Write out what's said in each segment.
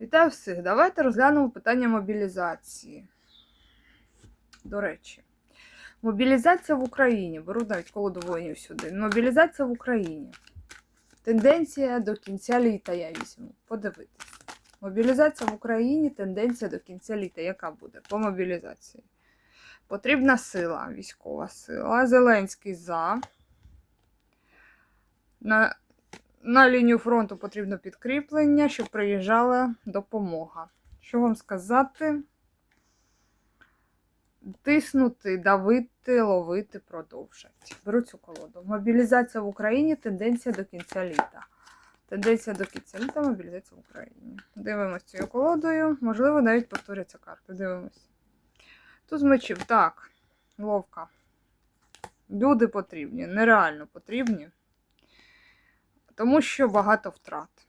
Вітаю всіх! Давайте розглянемо питання мобілізації. До речі, мобілізація в Україні. Беру навіть колоду воїнів сюди. Мобілізація в Україні. Тенденція до кінця літа я візьму. Подивитись. Мобілізація в Україні, тенденція до кінця літа. Яка буде по мобілізації? Потрібна сила, військова сила. Зеленський за. На, на лінію фронту потрібно підкріплення, щоб приїжджала допомога. Що вам сказати? Тиснути, давити, ловити, продовжать. Беру цю колоду. Мобілізація в Україні, тенденція до кінця літа. Тенденція до кінця літа, мобілізація в Україні. Дивимось цією колодою. Можливо, навіть повторяться карти. Дивимось. Тут з мечів. Так, ловка. Люди потрібні, нереально потрібні. Тому що багато втрат.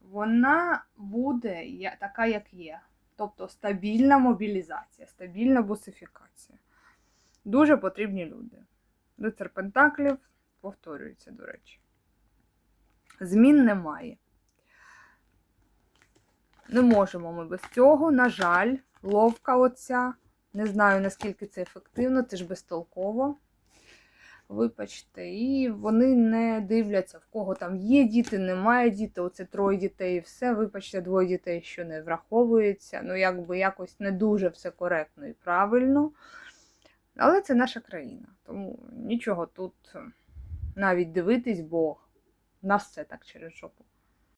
Вона буде така, як є. Тобто стабільна мобілізація, стабільна бусифікація. Дуже потрібні люди. Лицар Пентаклів повторюється, до речі. Змін немає. Не можемо ми без цього. На жаль, ловка оця. Не знаю, наскільки це ефективно, це ж безтолково. Вибачте, і вони не дивляться, в кого там є діти, немає діти. Оце троє дітей і все. Вибачте, двоє дітей, що не враховується. Ну, якби якось не дуже все коректно і правильно. Але це наша країна. Тому нічого тут навіть дивитись, бо нас все так через жопу